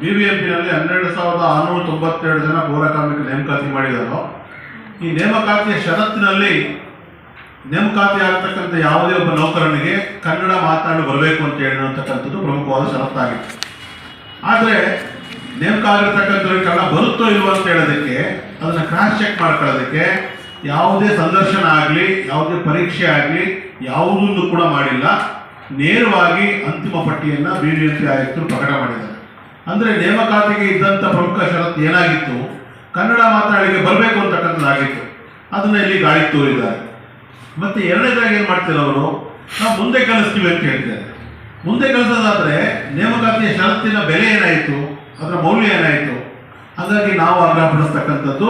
B B M ಪಿನಲ್ಲಿ ಹನ್ನೆರಡು ಸಾವಿರದ ಆರುನೂರ ತೊಂಬತ್ತೆರಡು ಜನ ಪೌರ ಕಾರ್ಮಿಕ ನೇಮಕಾತಿ ಮಾಡಿದಾರೋ, ಈ ನೇಮಕಾತಿಯ ಷರತ್ತಿನಲ್ಲಿ ನೇಮಕಾತಿ ಆಗ್ತಕ್ಕಂಥ ಯಾವುದೇ ಒಬ್ಬ ನೌಕರನಿಗೆ ಕನ್ನಡ ಮಾತನಾಡಿ ಬರಬೇಕು ಅಂತ ಹೇಳಿರ್ತಕ್ಕಂಥದ್ದು ಪ್ರಮುಖವಾದ ಷರತ್ತಾಗಿತ್ತು. ಆದರೆ ನೇಮಕ ಆಗಿರ್ತಕ್ಕಂಥವ್ರಿಗೆ ಕನ್ನಡ ಬರುತ್ತೋ ಇಲ್ವೋ ಅಂತ ಹೇಳೋದಕ್ಕೆ, ಅದನ್ನು ಕ್ರಾಸ್ ಚೆಕ್ ಮಾಡ್ಕೊಳ್ಳೋದಕ್ಕೆ ಯಾವುದೇ ಸಂದರ್ಶನ ಆಗಲಿ, ಯಾವುದೇ ಪರೀಕ್ಷೆ ಆಗಲಿ ಯಾವುದನ್ನು ಕೂಡ ಮಾಡಿಲ್ಲ. ನೇರವಾಗಿ ಅಂತಿಮ ಪಟ್ಟಿಯನ್ನು ಬಿ ಬಿ ಎಂ ಪಿ ಆಯುಕ್ತರು ಪ್ರಕಟ ಮಾಡಿದ್ದಾರೆ. ಅಂದರೆ ನೇಮಕಾತಿಗೆ ಇದ್ದಂಥ ಪ್ರಮುಖ ಷರತ್ತು ಏನಾಗಿತ್ತು? ಕನ್ನಡ ಮಾತನಾಡಿಗೆ ಬರಬೇಕು ಅಂತಕ್ಕಂಥದ್ದಾಗಿತ್ತು. ಅದನ್ನು ಇಲ್ಲಿ ಗಾಳಿ ತೋರಿದ್ದಾರೆ. ಮತ್ತೆ ಎರಡನೇದಾಗಿ ಏನು ಮಾಡ್ತಾರೆ ಅವರು? ನಾವು ಮುಂದೆ ಕಲಿಸ್ತೀವಿ ಅಂತ ಹೇಳ್ತಾರೆ. ಮುಂದೆ ಕಲಿಸೋದಾದ್ರೆ ನೇಮಕಾತಿಯ ಷರತ್ತಿನ ಬೆಲೆ ಏನಾಯಿತು? ಅದರ ಮೌಲ್ಯ ಏನಾಯಿತು? ಹಾಗಾಗಿ ನಾವು ಆಗ್ರಹಪಡಿಸ್ತಕ್ಕಂಥದ್ದು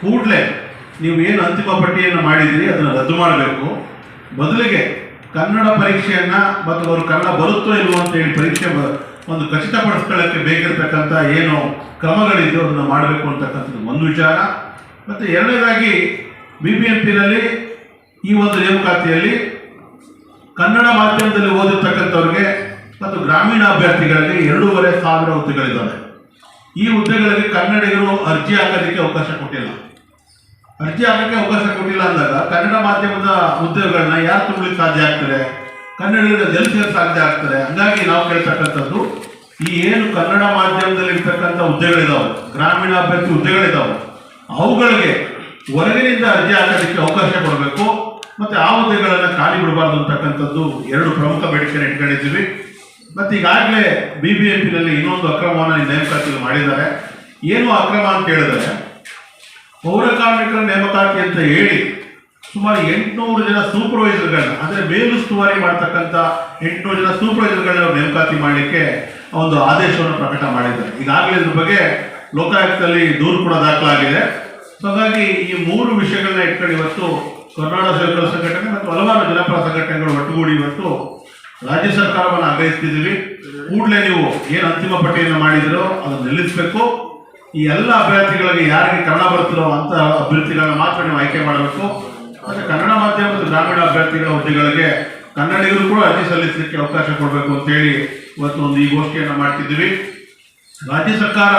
ಕೂಡಲೇ ನೀವು ಏನು ಅಂತಿಮ ಪಟ್ಟಿಯನ್ನು ಮಾಡಿದ್ರಿ ಅದನ್ನು ರದ್ದು ಮಾಡಬೇಕು. ಬದಲಿಗೆ ಕನ್ನಡ ಪರೀಕ್ಷೆಯನ್ನ ಮತ್ತು ಅವರು ಕನ್ನಡ ಬರುತ್ತೋ ಇಲ್ವೋ ಅಂತ ಹೇಳಿ ಪರೀಕ್ಷೆ ಒಂದು ಖಚಿತಪಡಿಸ್ಕೊಳ್ಳೋಕ್ಕೆ ಬೇಕಿರತಕ್ಕಂಥ ಏನು ಕ್ರಮಗಳಿದ್ದು ಅದನ್ನು ಮಾಡಬೇಕು ಅಂತಕ್ಕಂಥದ್ದು ಒಂದು ವಿಚಾರ. ಮತ್ತು ಎರಡನೇದಾಗಿ ಬಿ ಬಿ ಎಂ ಪಿನಲ್ಲಿ ಈ ಒಂದು ನೇಮಕಾತಿಯಲ್ಲಿ ಕನ್ನಡ ಮಾಧ್ಯಮದಲ್ಲಿ ಓದಿರ್ತಕ್ಕಂಥವ್ರಿಗೆ ಮತ್ತು ಗ್ರಾಮೀಣ ಅಭ್ಯರ್ಥಿಗಳಿಗೆ ಎರಡೂವರೆ ಸಾವಿರ ಹುದ್ದೆಗಳಿದ್ದಾವೆ. ಈ ಹುದ್ದೆಗಳಲ್ಲಿ ಕನ್ನಡಿಗರು ಅರ್ಜಿ ಹಾಕೋದಕ್ಕೆ ಅವಕಾಶ ಕೊಟ್ಟಿಲ್ಲ. ಅರ್ಜಿ ಹಾಕಕ್ಕೆ ಅವಕಾಶ ಕೊಟ್ಟಿಲ್ಲ ಅಂದಾಗ ಕನ್ನಡ ಮಾಧ್ಯಮದ ಹುದ್ದೆಗಳನ್ನ ಯಾರು ತುಂಬಲಿಕ್ಕೆ ಸಾಧ್ಯ ಆಗ್ತಾರೆ ಕನ್ನಡಿಗರ ಸೇರಿ ಸಾಧ್ಯ ಆಗ್ತಾರೆ ಹಂಗಾಗಿ ನಾವು ಕೇಳ್ತಕ್ಕಂಥದ್ದು, ಈ ಏನು ಕನ್ನಡ ಮಾಧ್ಯಮದಲ್ಲಿ ಇರ್ತಕ್ಕಂಥ ಹುದ್ದೆಗಳಿದಾವೆ ಗ್ರಾಮೀಣ ಅಭ್ಯರ್ಥಿ ಹುದ್ದೆಗಳಿದಾವೆ ಅವುಗಳಿಗೆ ಹೊರಗಿನಿಂದ ಅರ್ಜಿ ಹಾಕೋದಕ್ಕೆ ಅವಕಾಶ ಕೊಡಬೇಕು, ಮತ್ತು ಆ ಹುದ್ದೆಗಳನ್ನು ಖಾಲಿ ಬಿಡಬಾರ್ದು ಅಂತಕ್ಕಂಥದ್ದು ಎರಡು ಪ್ರಮುಖ ಬೇಡಿಕೆಯನ್ನು ಇಟ್ಕೊಂಡಿದ್ದೀವಿ. ಮತ್ತು ಈಗಾಗಲೇ ಬಿ ಬಿ ಎಂ ಪಿನಲ್ಲಿ ಇನ್ನೊಂದು ಅಕ್ರಮವನ್ನು ನೇಮಕಾತಿಗಳು ಮಾಡಿದ್ದಾರೆ. ಏನು ಅಕ್ರಮ ಅಂತ ಹೇಳಿದ್ರೆ ಪೌರ ಕಾರ್ಮಿಕರ ನೇಮಕಾತಿ ಅಂತ ಹೇಳಿ ಸುಮಾರು ಎಂಟುನೂರು ಜನ ಸೂಪರ್ವೈಸರ್ಗಳನ್ನ ಅಂದರೆ ಮೇಲುಸ್ತುವಾರಿ ಮಾಡ್ತಕ್ಕಂಥ ಎಂಟುನೂರು ಜನ ಸೂಪರ್ವೈಸರ್ಗಳನ್ನ ನೇಮಕಾತಿ ಮಾಡಲಿಕ್ಕೆ ಒಂದು ಆದೇಶವನ್ನು ಪ್ರಕಟ ಮಾಡಿದ್ದಾರೆ. ಈಗಾಗಲೇ ಇದ್ರ ಬಗ್ಗೆ ಲೋಕಾಯುಕ್ತದಲ್ಲಿ ದೂರು ಕೂಡ ದಾಖಲಾಗಿದೆ. ಸೊ ಹಾಗಾಗಿ ಈ ಮೂರು ವಿಷಯಗಳನ್ನ ಇಟ್ಕೊಂಡು ಇವತ್ತು ಕರ್ನಾಟಕ ಸರ್ಕಾರ ಸಂಘಟನೆ ಮತ್ತು ಹಲವಾರು ಜನಪರ ಸಂಘಟನೆಗಳು ಒಟ್ಟುಗೂಡಿ ಇವತ್ತು ರಾಜ್ಯ ಸರ್ಕಾರವನ್ನು ಆಗ್ರಹಿಸ್ತಿದ್ದೀವಿ. ಕೂಡಲೇ ನೀವು ಏನು ಅಂತಿಮ ಪಟ್ಟಿಯನ್ನು ಮಾಡಿದಿರೋ ಅದನ್ನು ನಿಲ್ಲಿಸಬೇಕು. ಈ ಎಲ್ಲ ಅಭ್ಯರ್ಥಿಗಳಿಗೆ ಯಾರಿಗೆ ಕನ್ನಡ ಬರುತ್ತಿರೋ ಅಂತ ಅಭ್ಯರ್ಥಿಗಳನ್ನ ಮಾತ್ರ ನೀವು ಆಯ್ಕೆ ಮಾಡಬೇಕು. ಮತ್ತೆ ಕನ್ನಡ ಮಾಧ್ಯಮ ಮತ್ತು ಗ್ರಾಮೀಣ ಅಭ್ಯರ್ಥಿಗಳ ಹುದ್ದೆಗಳಿಗೆ ಕನ್ನಡಿಗರು ಕೂಡ ಅರ್ಜಿ ಸಲ್ಲಿಸಲಿಕ್ಕೆ ಅವಕಾಶ ಕೊಡಬೇಕು ಅಂತೇಳಿ ಇವತ್ತು ಒಂದು ಈ ಗೋಷ್ಠಿಯನ್ನು ಮಾಡ್ತಿದ್ದೀವಿ. ರಾಜ್ಯ ಸರ್ಕಾರ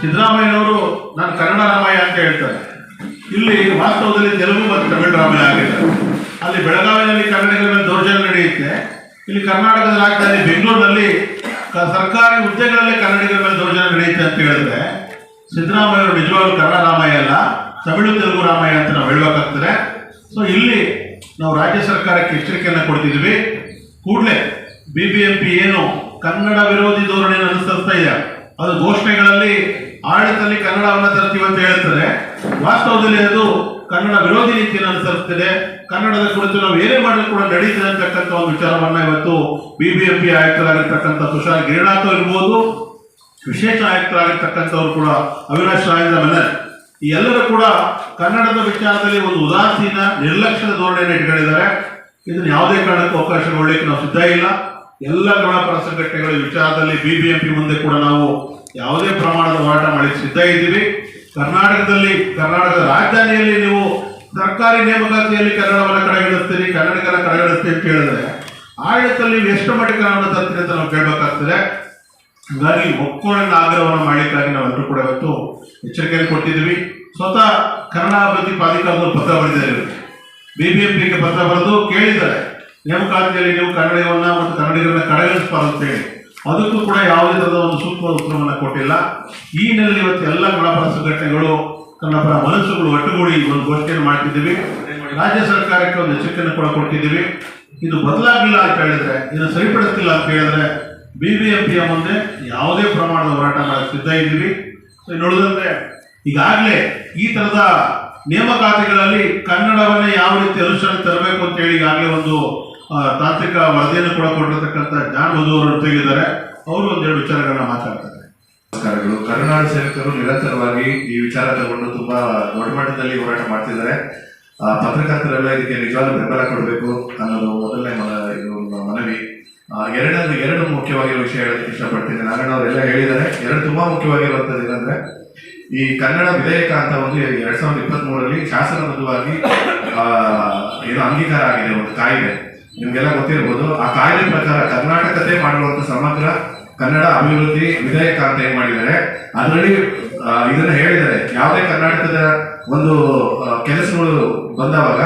ಸಿದ್ದರಾಮಯ್ಯನವರು ನಾನು ಕನ್ನಡ ರಾಮಯ್ಯ ಅಂತ ಹೇಳ್ತಾರೆ ಇಲ್ಲಿ ವಾಸ್ತವದಲ್ಲಿ ತೆಲುಗು ಮತ್ತು ತಮಿಳು ರಾಮಯ್ಯ ಆಗಿದೆ. ಅಲ್ಲಿ ಬೆಳಗಾವಿಯಲ್ಲಿ ಕನ್ನಡಿಗರ ಮೇಲೆ ದೌರ್ಜನ್ಯ ನಡೆಯುತ್ತೆ. ಇಲ್ಲಿ ಕರ್ನಾಟಕದ ರಾಜಧಾನಿ ಬೆಂಗಳೂರಿನಲ್ಲಿ ಸರ್ಕಾರಿ ಹುದ್ದೆಗಳಲ್ಲಿ ಕನ್ನಡಿಗರ ಮೇಲೆ ದೌರ್ಜನ್ಯ ನಡೆಯುತ್ತೆ ಅಂತ ಹೇಳಿದ್ರೆ ಸಿದ್ದರಾಮಯ್ಯ ಅವರು ನಿಜವಾಗ್ಲೂ ಕನ್ನಡ ರಾಮಯ್ಯ ಅಲ್ಲ, ತಮಿಳು ತೆಲುಗು ರಾಮಯ್ಯ ಅಂತ ನಾವು ಹೇಳಬೇಕಾಗ್ತದೆ. ಸೊ ಇಲ್ಲಿ ನಾವು ರಾಜ್ಯ ಸರ್ಕಾರಕ್ಕೆ ಎಚ್ಚರಿಕೆಯನ್ನು ಕೊಡ್ತಿದ್ವಿ. ಕೂಡಲೇ ಬಿ ಬಿ ಎಂ ಪಿ ಏನು ಕನ್ನಡ ವಿರೋಧಿ ಧೋರಣೆಯನ್ನು ಅನುಸರಿಸ್ತಾ ಇದೆ. ಅದು ಘೋಷಣೆಗಳಲ್ಲಿ ಆಡಳಿತದಲ್ಲಿ ಕನ್ನಡವನ್ನು ತರ್ತೀವಿ ಅಂತ ಹೇಳ್ತಾರೆ. ವಾಸ್ತವದಲ್ಲಿ ಅದು ಕನ್ನಡ ವಿರೋಧಿ ನೀತಿಯನ್ನು ಅನುಸರಿಸ್ತಿದೆ. ಕನ್ನಡದ ಕುರಿತು ನಾವು ಏನೇ ಮಾಡಲು ಕೂಡ ನಡೀತದೆ ಅಂತಕ್ಕಂಥ ಒಂದು ವಿಚಾರವನ್ನ ಇವತ್ತು ಬಿ ಬಿ ಎಂ ಪಿ ಆಯುಕ್ತರಾಗಿರ್ತಕ್ಕಂಥ ತುಷಾರ್ ಗಿರಿನಾಥ್ ಇರ್ಬೋದು. ವಿಶೇಷ ಆಯುಕ್ತರಾಗಿರ್ತಕ್ಕಂಥವ್ರು ಕೂಡ ಅವಿನಾಶ್ ಮೆನನ್ ಈ ಎಲ್ಲರೂ ಕೂಡ ಕನ್ನಡದ ವಿಚಾರದಲ್ಲಿ ಒಂದು ಉದಾಸೀನ, ನಿರ್ಲಕ್ಷ್ಯದ ಧೋರಣೆಯನ್ನು ಇಟ್ಕೊಂಡಿದ್ದಾರೆ. ಇದನ್ನು ಯಾವುದೇ ಕಾರಣಕ್ಕೂ ಅವಕಾಶ ಕೊಡಲಿಕ್ಕೆ ನಾವು ಸಿದ್ಧ ಇಲ್ಲ. ಎಲ್ಲ ಗಣಪರ ಸಂಘಟನೆಗಳ ವಿಚಾರದಲ್ಲಿ ಬಿ ಬಿ ಎಂ ಪಿ ಮುಂದೆ ಕೂಡ ನಾವು ಯಾವುದೇ ಪ್ರಮಾಣದ ಹೋರಾಟ ಮಾಡಲಿಕ್ಕೆ ಸಿದ್ಧ ಇದ್ದೀವಿ. ಕರ್ನಾಟಕದಲ್ಲಿ, ಕರ್ನಾಟಕದ ರಾಜಧಾನಿಯಲ್ಲಿ ನೀವು ಸರ್ಕಾರಿ ನೇಮಕಾತಿಯಲ್ಲಿ ಕನ್ನಡವನ್ನು ಕಡೆಗಣಿಸ್ತೀರಿ ಕನ್ನಡಿಗರ ಕಡೆಗಣಿಸ್ತೀರಿ ಅಂತ ಹೇಳಿದ್ರೆ, ಆಡಳಿತದಲ್ಲಿ ಎಷ್ಟು ಮಟ್ಟಿಗೆ ಕನ್ನಡ ತರ್ತೀರಿ ಅಂತ ನಾವು ಕೇಳಬೇಕಾಗ್ತದೆ. ಹಾಗಾಗಿ ಒಕ್ಕೊಳ್ಳ ಆಗ್ರಹವನ್ನು ಮಾಡಲಿಕ್ಕಾಗಿ ನಾವೆಲ್ಲರೂ ಕೂಡ ಇವತ್ತು ಎಚ್ಚರಿಕೆಯನ್ನು ಕೊಟ್ಟಿದ್ದೀವಿ. ಸ್ವತಃ ಕನ್ನಡ ಅಭಿವೃದ್ಧಿ ಪ್ರಾಧಿಕಾರದವರು ಪತ್ರ ಬರೆದಿದ್ದಾರೆ ಬಿ ಬಿ ಎಂ ಪಿಗೆ ಪತ್ರ ಬರೆದು ಕೇಳಿದ್ದಾರೆ. ನೇಮಕಾತಿಯಲ್ಲಿ ನೀವು ಕನ್ನಡವನ್ನ ಮತ್ತು ಕನ್ನಡಿಗರನ್ನ ಕಡೆಗಣಿಸಬಾರ್ದು ಅಂತ ಹೇಳಿ. ಅದಕ್ಕೂ ಕೂಡ ಯಾವುದೇ ಥರದ ಒಂದು ಸೂಕ್ತ ಉತ್ತರವನ್ನು ಕೊಟ್ಟಿಲ್ಲ. ಈ ಹಿನ್ನೆಲೆಯಲ್ಲಿ ಇವತ್ತು ಎಲ್ಲ ಕನ್ನಡಪರ ಸಂಘಟನೆಗಳು, ಕನ್ನಡಪರ ಮನಸ್ಸುಗಳು ಒಟ್ಟುಗೂಡಿ ಒಂದು ಘೋಷಣೆಯನ್ನು ಮಾಡ್ತಿದ್ದೀವಿ. ರಾಜ್ಯ ಸರ್ಕಾರಕ್ಕೆ ಒಂದು ಎಚ್ಚರಿಕೆಯನ್ನು ಕೂಡ ಕೊಟ್ಟಿದ್ದೀವಿ. ಇದು ಬದಲಾಗಿಲ್ಲ ಅಂತ ಹೇಳಿದ್ರೆ, ಇದನ್ನು ಸರಿಪಡಿಸ್ತಿಲ್ಲ ಅಂತ ಹೇಳಿದ್ರೆ ಬಿ ಬಿ ಎಂ ಪಿಯ ಮುಂದೆ ಯಾವುದೇ ಪ್ರಮಾಣದ ಹೋರಾಟ ನಾವು ಸಿದ್ಧ ಇದ್ದೀವಿ. ನೋಡಿದಂತೆ ಈಗಾಗಲೇ ಈ ಥರದ ನೇಮಕಾತಿಗಳಲ್ಲಿ ಕನ್ನಡವನ್ನೇ ಯಾವ ರೀತಿ ಅನುಷ್ಠಾನ ತರಬೇಕು ಅಂತ ಹೇಳಿ ಈಗಾಗಲೇ ಒಂದು ತಾಂತ್ರಿಕ ವರದಿಯನ್ನು ಕೂಡ ಕೊಟ್ಟಿರ್ತಕ್ಕಂಥ ಜಾನ್ ಮಧು ಅವರು ತೆಗೆದಿದ್ದಾರೆ. ಅವರು ಒಂದೆರಡು ವಿಚಾರಗಳನ್ನ ಮಾತಾಡ್ತಾರೆ. ನಮಸ್ಕಾರಗಳು. ಕರುನಾಡು ಸೇವಕರು ನಿರಂತರವಾಗಿ ಈ ವಿಚಾರ ತಗೊಂಡು ತುಂಬಾ ದೊಡ್ಡ ಮಟ್ಟದಲ್ಲಿ ಹೋರಾಟ ಮಾಡ್ತಿದ್ದಾರೆ. ಪತ್ರಕರ್ತರೆಲ್ಲ ಇದಕ್ಕೆ ನಿಜವಾದ ಬೆಂಬಲ ಕೊಡಬೇಕು ಅನ್ನೋದು ಮೊದಲನೇ ಮನವಿ. ಆ, ಎರಡನೇದು ಎರಡು ಮುಖ್ಯವಾಗಿರೋ ವಿಷಯ ಹೇಳಕ್ಕೆ ಇಷ್ಟಪಡ್ತೀನಿ. ನಾರಾಯಣ ಅವರೆಲ್ಲ ಹೇಳಿದ್ದಾರೆ. ಎರಡು ತುಂಬಾ ಮುಖ್ಯವಾಗಿರುವಂತದ್ದು ಏನಂದ್ರೆ ಈ ಕನ್ನಡ ವಿಧೇಯಕ ಅಂತ ಒಂದು ಎರಡ್ ಸಾವಿರದ ಇಪ್ಪತ್ತ್ ಮೂರರಲ್ಲಿ ಶಾಸನಬದ್ಧವಾಗಿ ಏನು ಅಂಗೀಕಾರ ಆಗಿದೆ ಒಂದು ಕಾಯ್ದೆ. ನಿಮ್ಗೆಲ್ಲ ಗೊತ್ತಿರ್ಬೋದು ಆ ಕಾಯ್ದೆ ಪ್ರಕಾರ ಕರ್ನಾಟಕದೇ ಮಾಡಿರುವಂತ ಸಮಗ್ರ ಕನ್ನಡ ಅಭಿವೃದ್ಧಿ ವಿಧೇಯಕ ಅಂತ ಏನ್ ಮಾಡಿದ್ದಾರೆ ಅದರಲ್ಲಿ ಇದನ್ನ ಹೇಳಿದ್ದಾರೆ. ಯಾವುದೇ ಕರ್ನಾಟಕದ ಒಂದು ಕೆಲಸಗಳು ಬಂದವಾಗ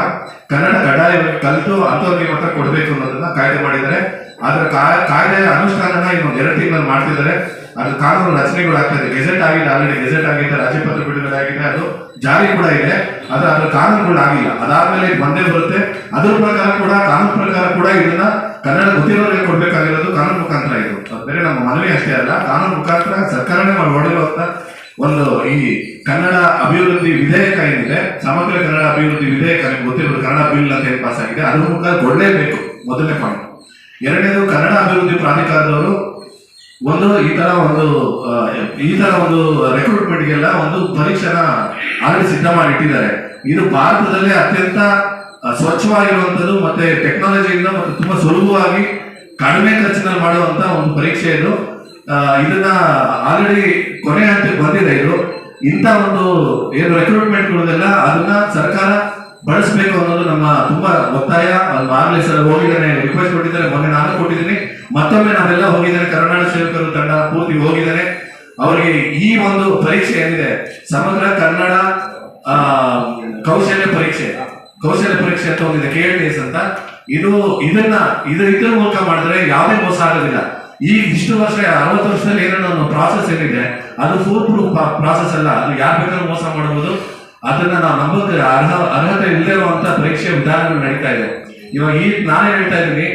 ಕನ್ನಡ ಕಡ್ಡಾಯವಾಗಿ ಕಲಿತು ಅಂಥವ್ರಿಗೆ ಮಾತ್ರ ಕೊಡಬೇಕು ಅನ್ನೋದನ್ನ ಕಾಯ್ದೆ ಮಾಡಿದ್ದಾರೆ. ಅದರ ಕಾಯ್ದೆ ಅನುಷ್ಠಾನನ ಇನ್ನೊಂದು ಎರಡು ತಿಂಗಳಲ್ಲಿ ಮಾಡ್ತಿದ್ದಾರೆ. ಅದು ಕಾನೂನು ರಚನೆಗಳು ಆಗ್ತಾ ಇದೆ. ಗೆಜೆಟ್ ಆಗಿದೆ, ಆಲ್ರೆಡಿ ಗೆಜೆಟ್ ಆಗಿದೆ ರಾಜ್ಯಪತ್ರ ಬಿಡುಗಡೆ ಆಗಿದೆ, ಅದು ಜಾರಿ ಕೂಡ ಇದೆ. ಅದು ಅದರ ಕಾನೂನುಗಳು ಆಗಿಲ್ಲ. ಅದಾದ್ಮೇಲೆ ಬಂದೇ ಬರುತ್ತೆ. ಅದ್ರ ಪ್ರಕಾರ ಕೂಡ, ಕಾನೂನು ಪ್ರಕಾರ ಕೂಡ ಇದನ್ನ ಕನ್ನಡ ಗೊತ್ತಿರೋರಿಗೆ ಕೊಡ್ಬೇಕಾಗಿರೋದು ಕಾನೂನು ಮುಖಾಂತರ ಇದು. ಬೇರೆ ನಮ್ಮ ಮನವಿ ಅಷ್ಟೇ ಅಲ್ಲ. ಕಾನೂನು ಮುಖಾಂತರ ಸರ್ಕಾರನೇ ಅಂತ ಒಂದು ಈ ಕನ್ನಡ ಅಭಿವೃದ್ಧಿ ವಿಧೇಯಕ ಏನಿದೆ, ಸಮಗ್ರ ಕನ್ನಡ ಅಭಿವೃದ್ಧಿ ವಿಧೇಯಕ ಗೊತ್ತಿರೋದು ಕನ್ನಡ ಬಿಲ್ ಅಂತ ಪಾಸ್ ಆಗಿದೆ, ಅದ್ರ ಮುಖಾಂತರ ಕೊಡಲೇಬೇಕು. ಮೊದಲನೇ ಪಾಯಿಂಟ್ ಎರಡನೇದು ಕನ್ನಡ ಅಭಿವೃದ್ಧಿ ಪ್ರಾಧಿಕಾರದವರು ಒಂದು ಈ ತರ ಒಂದು ಈ ತರ ಒಂದು ರೆಕ್ರೂಟ್ಮೆಂಟ್ಗೆಲ್ಲ ಒಂದು ಪರೀಕ್ಷೆನ ಆಗಲಿ ಸಿದ್ಧ ಮಾಡಿ ಇಟ್ಟಿದ್ದಾರೆ ಇದು ಭಾರತದಲ್ಲಿ ಅತ್ಯಂತ ಸ್ವಚ್ಛವಾಗಿರುವಂಥದ್ದು ಮತ್ತೆ ಟೆಕ್ನಾಲಜಿಯಿಂದ ಮತ್ತೆ ತುಂಬಾ ಸುಲಭವಾಗಿ ಕಡಿಮೆ ಖರ್ಚಿನಲ್ಲಿ ಮಾಡುವಂತ ಒಂದು ಪರೀಕ್ಷೆ ಇದು. ಇದನ್ನ ಆಲ್ರೆಡಿ ಕೊನೆ ಹಂತಕ್ಕೆ ಬಂದಿದೆ ಇದು. ಇಂಥ ಒಂದು ಏನು ರೆಕ್ರೂಟ್ಮೆಂಟ್ಗಳನ್ನೆಲ್ಲ ಅದನ್ನ ಸರ್ಕಾರ ಬಳಸಬೇಕು ಅನ್ನೋದು ನಮ್ಮ ತುಂಬಾ ಒತ್ತಾಯ. ಆಗ್ಲೇ ಸರ್ ಹೋಗಿದ್ದಾನೆ ರಿಕ್ವೆಸ್ಟ್ ಕೊಟ್ಟಿದ್ದಾರೆ, ಮೊನ್ನೆ ನಾನು ಕೊಟ್ಟಿದ್ದೀನಿ. ಮತ್ತೊಮ್ಮೆ ನಾವೆಲ್ಲ ಹೋಗಿದ್ದಾರೆ ಕರ್ನಾಟಕ ಸೇವಕರು ತಂಡ ಪೂರ್ತಿ ಹೋಗಿದ್ದಾರೆ. ಅವರಿಗೆ ಈ ಒಂದು ಪರೀಕ್ಷೆ ಏನಿದೆ? ಸಮಗ್ರ ಕನ್ನಡ ಕೌಶಲ್ಯ ಪರೀಕ್ಷೆ. ಕೌಶಲ್ಯ ಪರೀಕ್ಷೆ ಅಂತ ಒಂದಿದೆ ಕೆ ಎಸ್ ಅಂತ. ಇದು ಇದನ್ನ ಇದು ಇದ್ರ ಮೂಲಕ ಮಾಡಿದ್ರೆ ಯಾವುದೇ ಮೋಸ ಆಗೋದಿಲ್ಲ. ಈ ಇಷ್ಟು ವರ್ಷ, ಅರವತ್ತು ವರ್ಷದಲ್ಲಿ ಏನೋ ಒಂದು ಪ್ರಾಸೆಸ್ ಏನಿದೆ, ಅದು ಫೂಲ್ ಪ್ರೂಫ್ ಪ್ರಾಸೆಸ್ ಅಲ್ಲ. ಅದು ಯಾರು ಬೇಕಾದ್ರೂ ಮೋಸ ಮಾಡಬಹುದು ಅದನ್ನ ನಾವು ನಂಬಕ್ಕೆ ಅರ್ಹ ಅರ್ಹತೆ ಇಲ್ಲದೆ ಇರುವಂತ ಪರೀಕ್ಷೆ ವಿಧಾನಗಳು ನಡೀತಾ ಇದೆ. ಇವಾಗ ಈ ನಾನು ಹೇಳ್ತಾ ಇದ್ದೀನಿ